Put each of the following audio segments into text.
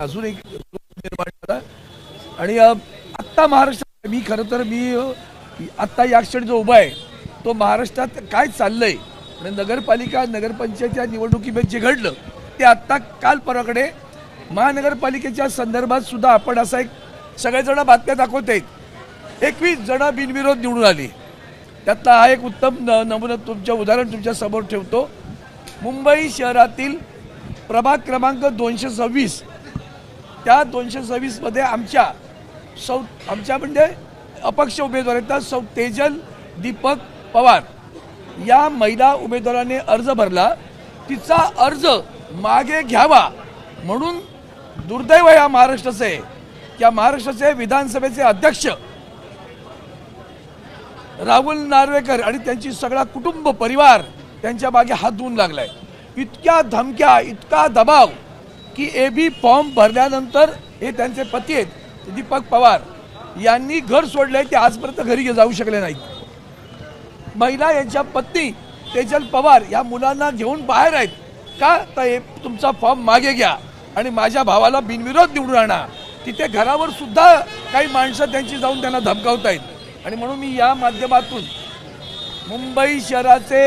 अजून एक निर्माण झाला. आणि आत्ता महाराष्ट्र मी खरं तर मी आत्ता या क्षणी जो उभा आहे तो महाराष्ट्रात काय चाललंय आणि नगरपालिका नगरपंचायतच्या निवडणुकीमध्ये जे घडलं ते आत्ता काल परवाकडे महानगरपालिकेच्या संदर्भात सुद्धा आपण असा एक सगळेजण बातम्या दाखवत आहेत. एकवीस जण बिनविरोध निवडून आली. त्यातला हा एक उत्तम न नमुना तुमच्या उदाहरण तुमच्यासमोर ठेवतो. मुंबई शहरातील प्रभाग क्रमांक दोनशे सव्वीस त्या दोनशे सव्वीसमध्ये आमच्या सौ आमच्या म्हणजे अपक्ष उमेदवार आहेत सौ तेजल दीपक पवार. या महिला उमेदवाराने अर्ज भरला. तिचा अर्ज मागे घ्यावा म्हणून दुर्दैव या महाराष्ट्राचे या महाराष्ट्राचे विधानसभेचे अध्यक्ष राहुल नार्वेकर आणि त्यांची सगळा कुटुंब परिवार त्यांच्या मागे हात धुवून लागलाय. इतक्या धमक्या इतका दबाव की ए बी फॉर्म भरल्यानंतर हे त्यांचे पती आहेत दीपक पवार यांनी घर सोडलंय ते आजपर्यंत घरी जाऊ शकले नाहीत. महिला यांच्या पत्नी तेजल पवार या मुलांना घेऊन बाहेर आहेत. का? तर हे तुमचा फॉर्म मागे घ्या आणि माझ्या भावाला बिनविरोध निवडून आणा. तिथे घरावर सुद्धा काही माणसं त्यांची जाऊन त्यांना धमकावत आहेत आणि म्हणून मी या माध्यमातून मुंबई शहराचे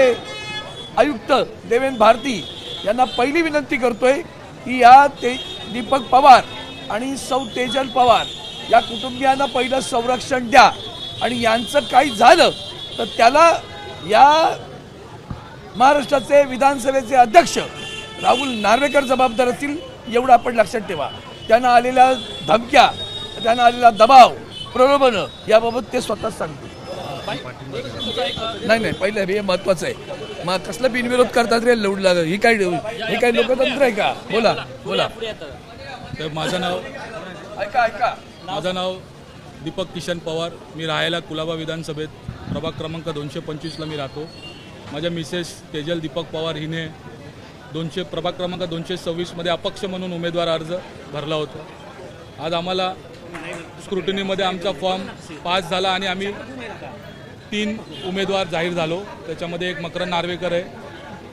आयुक्त देवेंद्र भारती यांना पहिली विनंती करतोय की या ते दीपक पवार आणि सौ तेजल पवार या कुटुंबियांना पहिलं संरक्षण द्या. आणि यांचं काही झालं तर त्याला या महाराष्ट्राचे विधानसभेचे अध्यक्ष राहुल नार्वेकर जबाबदार असतील एवढं आपण लक्षात ठेवा. त्यांना आलेल्या धमक्या त्यांना आलेला दबाव प्रलोभनं याबाबत ते स्वतःच सांगतील. नाही नाही पहिलं हे महत्वाचं आहे. मग कसलं बिनविरोध करतात रे लवड लाग ही काय हे काय लोकतंत्र आहे का? बोला बोला. तर माझं नाव ऐका ऐका. माझं नाव दीपक किशन पवार. मी राहायला कुलाबा विधानसभेत प्रभाग क्रमांक दोनशे पंचवीसला मी राहतो. माझ्या मिसेस तेजल दीपक पवार हिने दोनशे प्रभाग क्रमांक दोनशे सव्वीसमध्ये अपक्ष म्हणून उमेदवार अर्ज भरला होता. आज आम्हाला स्क्रुटनीमध्ये आमचा फॉर्म पास झाला आणि आम्ही तीन उमेदवार जाहीर झालो. त्याच्यामध्ये एक मकरन नार्वेकर आहे.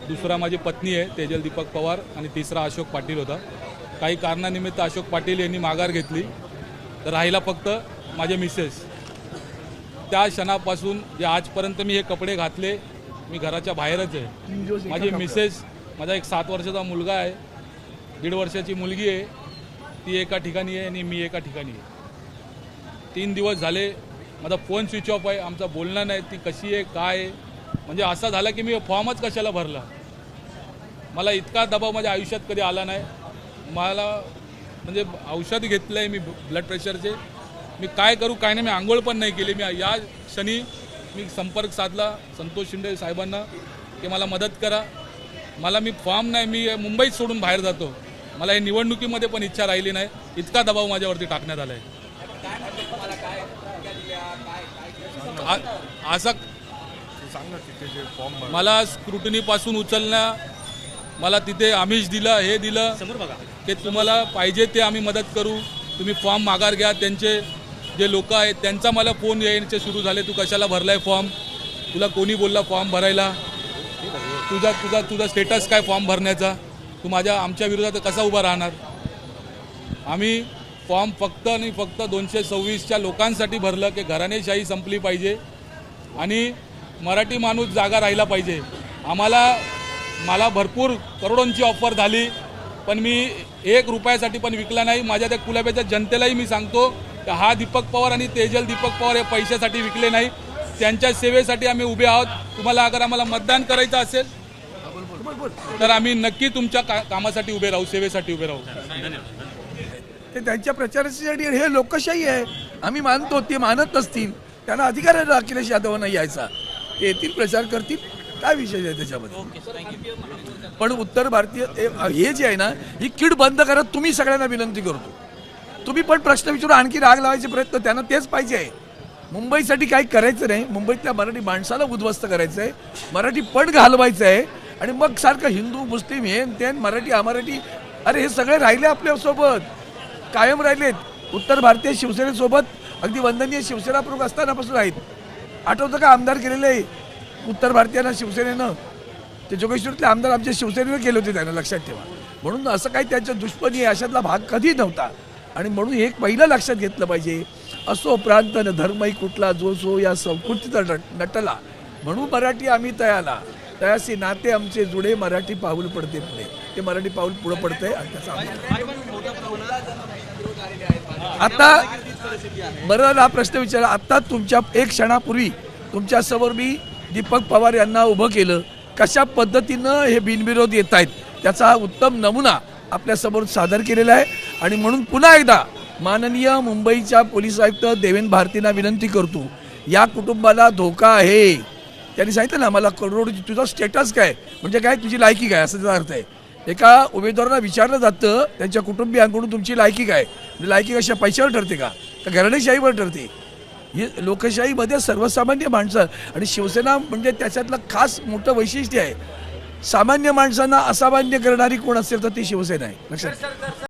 दुसरा माझी पत्नी आहे तेजल दीपक पवार आणि तिसरा अशोक पाटील होता. काही कारणानिमित्त अशोक पाटील यांनी माघार घेतली. तर राहिला फक्त माझे मिसेस त्या क्षणापासून जे आजपर्यंत मी हे कपडे घातले मी घराच्या बाहेरच आहे. माझी मिसेस माझा एक सात वर्षाचा मुलगा आहे. दीड वर्षाची मुलगी आहे. ती एका ठिकाणी आहे आणि मी एका ठिकाणी आहे. तीन दिवस झाले माझा फोन स्विच ऑफ आहे आमचा बोलणं नाही ती कशी आहे काय आहे? म्हणजे असा झालं की मी फॉर्मच कशाला भरला? मला इतका दबाव माझ्या आयुष्यात कधी आला नाही. मला म्हणजे औषध घेतलं आहे मी ब्लड प्रेशरचे मी काय करू काय नाही मी आंघोळ पण नाही केली. मी या क्षणी मी संपर्क साधला संतोष शिंदे साहेबांना की मला मदत करा. मला मी फॉर्म नाही मी मुंबईत सोडून बाहेर जातो. मला हे निवडणुकीमध्ये पण इच्छा राहिली नाही. इतका दबाव माझ्यावरती टाकण्यात आला आहे असा मला स्क्रुटनीपासून उचलण्या मला तिथे आमिष दिलं हे दिलं ते तुम्हाला पाहिजे ते आम्ही मदत करू. तुम्ही फॉर्म माघार घ्या त्यांचे जे लोक आहेत त्यांचा मला फोन यायचे सुरू झाले. तू कशाला भरलाय फॉर्म तुला कोणी बोलला फॉर्म भरायला? तुझा तुझा तुझा स्टेटस काय फॉर्म भरण्याचा? तू माझ्या आमच्या विरोधात कसा उभा राहणार? आम्ही फॉर्म फक्त आणि फक्त दोनशे सव्वीसच्या लोकांसाठी भरलं की घराणेशाही संपली पाहिजे आणि मराठी माणूस जागा राहिला पाहिजे. आम्हाला मला भरपूर करोडोंची ऑफर झाली पण मी एक रुपयासाठी पण विकला नाही. माझ्या त्या कुलाब्याच्या जनतेलाही मी सांगतो की हा दीपक पवार आणि तेजल दीपक पवार हे पैशासाठी विकले नाही. त्यांच्या सेवेसाठी आम्ही उभे आहोत. तुम्हाला अगर आम्हाला मतदान करायचं असेल तर आम्ही नक्की तुमच्या का कामासाठी उभे राहू सेवेसाठी उभे राहू. ते त्यांच्या प्रचारासाठी हे लोकशाही आहे. आम्ही मानतो ते मानत नसतील त्यांना अधिकार आहे अखिलेश यादवांना यायचा. ते येतील प्रचार करतील काय विषय आहे त्याच्यामध्ये? पण उत्तर भारतीय हे जे आहे ना ही कीड बंद करत तुम्ही सगळ्यांना विनंती करतो. तुम्ही पण प्रश्न विचारून आणखी राग लावायचे प्रयत्न त्यांना तेच पाहिजे. आहे मुंबईसाठी काही करायचं नाही मुंबईतल्या मराठी माणसाला उद्ध्वस्त करायचं आहे मराठी पण घालवायचं आहे आणि मग सारखं हिंदू मुस्लिम हे न ते न, मराठी अमराठी अरे हे सगळे राहिले आपल्यासोबत. कायम राहिलेत उत्तर भारतीय शिवसेनेसोबत अगदी वंदनीय शिवसेना प्रमुख असतानापासून आहेत. आठवतं का आमदार केलेले उत्तर भारतीयांना शिवसेनेनं? ते जोगेश्वरीतले आमदार आमच्या शिवसेनेनं केले होते त्यांना लक्षात ठेवा. म्हणून असं काही त्यांच्या दुष्पणी आहे अशातला भाग कधी नव्हता. आणि म्हणून हे एक पहिलं लक्षात घेतलं पाहिजे. असो प्रांत न धर्मही कुठला जो सो या संस्कृतीचा नट- नटला. म्हणून मराठी आम्ही तयाला. तयासी नाते आमचे जुडे मराठी पाऊल पडते पुढे. ते मराठी पाऊल पुढं पडतंय आणि त्याचा आता बरं हा प्रश्न विचारा आत्ता तुमच्या एक क्षणापूर्वी तुमच्यासमोर मी दीपक पवार यांना उभं केलं. कशा पद्धतीनं हे बिनविरोध येत आहेत त्याचा हा उत्तम नमुना आपल्यासमोर सादर केलेला आहे. आणि म्हणून पुन्हा एकदा माननीय मुंबईच्या पोलीस आयुक्त देवेंद्र भारतींना विनंती करतो या कुटुंबाला धोका आहे. त्यांनी सांगितलं ना मला करोड तुझा स्टेटस काय? म्हणजे काय? तुझी लायकी काय? असं त्याचा अर्थ आहे. एका उमेदवारांना विचारलं जातं त्यांच्या कुटुंबियांकडून तुमची लायकी काय? म्हणजे लायकी कशा? पैशावर ठरते का? तर घराणेशाहीवर ठरते? ही लोकशाहीमध्ये सर्वसामान्य माणसं आणि शिवसेना म्हणजे त्याच्यातलं खास मोठं वैशिष्ट्य आहे. सामान्य माणसांना असामान्य करणारी कोण असेल तर ती शिवसेना आहे. लक्षात